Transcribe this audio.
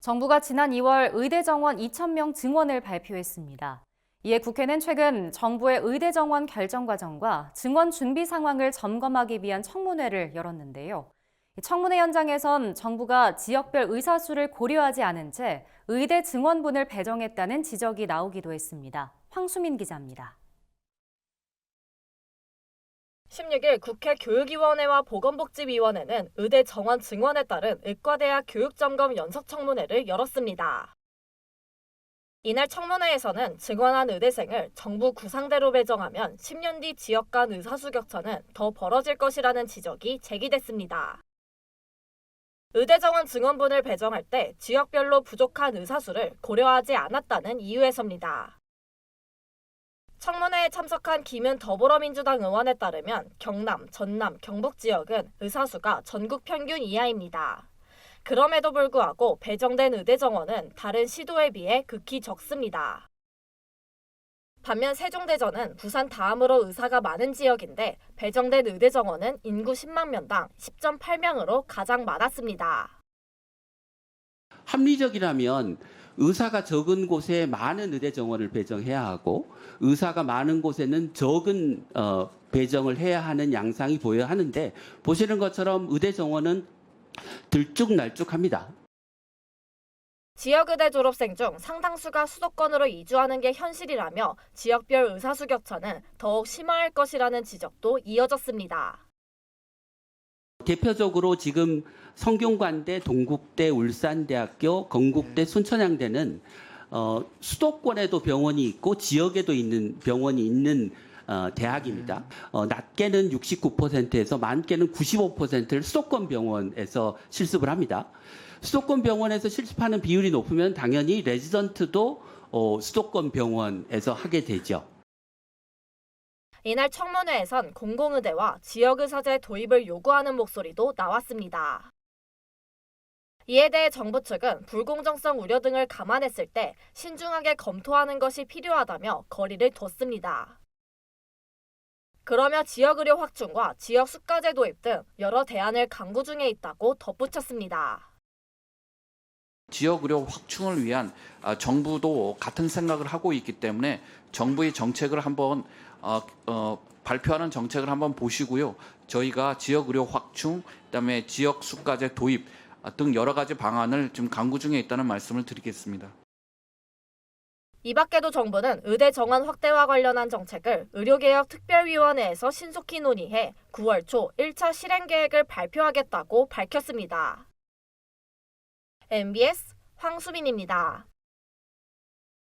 정부가 지난 2월 의대 정원 2,000명 증원을 발표했습니다. 이에 국회는 최근 정부의 의대 정원 결정 과정과 증원 준비 상황을 점검하기 위한 청문회를 열었는데요. 이 청문회 현장에선 정부가 지역별 의사 수를 고려하지 않은 채 의대 증원분을 배정했다는 지적이 나오기도 했습니다. 황수민 기자입니다. 16일 국회 교육위원회와 보건복지위원회는 의대 정원 증원에 따른 의과대학 교육점검 연석청문회를 열었습니다. 이날 청문회에서는 증원한 의대생을 정부 구상대로 배정하면 10년 뒤 지역 간 의사수 격차는 더 벌어질 것이라는 지적이 제기됐습니다. 의대 정원 증원분을 배정할 때 지역별로 부족한 의사수를 고려하지 않았다는 이유에서입니다. 청문회에 참석한 김은 더불어민주당 의원에 따르면 경남, 전남, 경북 지역은 의사수가 전국 평균 이하입니다. 그럼에도 불구하고 배정된 의대 정원은 다른 시도에 비해 극히 적습니다. 반면 세종대전은 부산 다음으로 의사가 많은 지역인데 배정된 의대 정원은 인구 10만 명당 10.8명으로 가장 많았습니다. 합리적이라면 의사가 적은 곳에 많은 의대 정원을 배정해야 하고 의사가 많은 곳에는 적은 어, 배정을 해야 하는 양상이 보여야 하는데 보시는 것처럼 의대 정원은 들쭉날쭉합니다. 지역의대 졸업생 중 상당수가 수도권으로 이주하는 게 현실이라며 지역별 의사 수 격차는 더욱 심화할 것이라는 지적도 이어졌습니다. 대표적으로 지금 성균관대, 동국대, 울산대학교, 건국대, 순천향대는 어, 수도권에도 병원이 있고 지역에도 있는 병원이 있는 어, 대학입니다. 어, 낮게는 69%에서 많게는 95%를 수도권 병원에서 실습을 합니다. 수도권 병원에서 실습하는 비율이 높으면 당연히 레지던트도 어, 수도권 병원에서 하게 되죠. 이날 청문회에선 공공의대와 지역의사제 도입을 요구하는 목소리도 나왔습니다. 이에 대해 정부 측은 불공정성 우려 등을 감안했을 때 신중하게 검토하는 것이 필요하다며 거리를 뒀습니다. 그러며 지역의료 확충과 지역 수가제 도입 등 여러 대안을 강구 중에 있다고 덧붙였습니다. 지역 의료 확충을 위한 아, 정부도 같은 생각을 하고 있기 때문에 정부의 정책을 한번 어, 어, 발표하는 정책을 한번 보시고요. 저희가 지역 의료 확충, 그다음에 지역 수가제 도입 아, 등 여러 가지 방안을 지금 강구 중에 있다는 말씀을 드리겠습니다. 이 밖에도 정부는 의대 정원 확대와 관련한 정책을 의료개혁 특별위원회에서 신속히 논의해 9월 초 1차 실행 계획을 발표하겠다고 밝혔습니다. MBS 황수민입니다.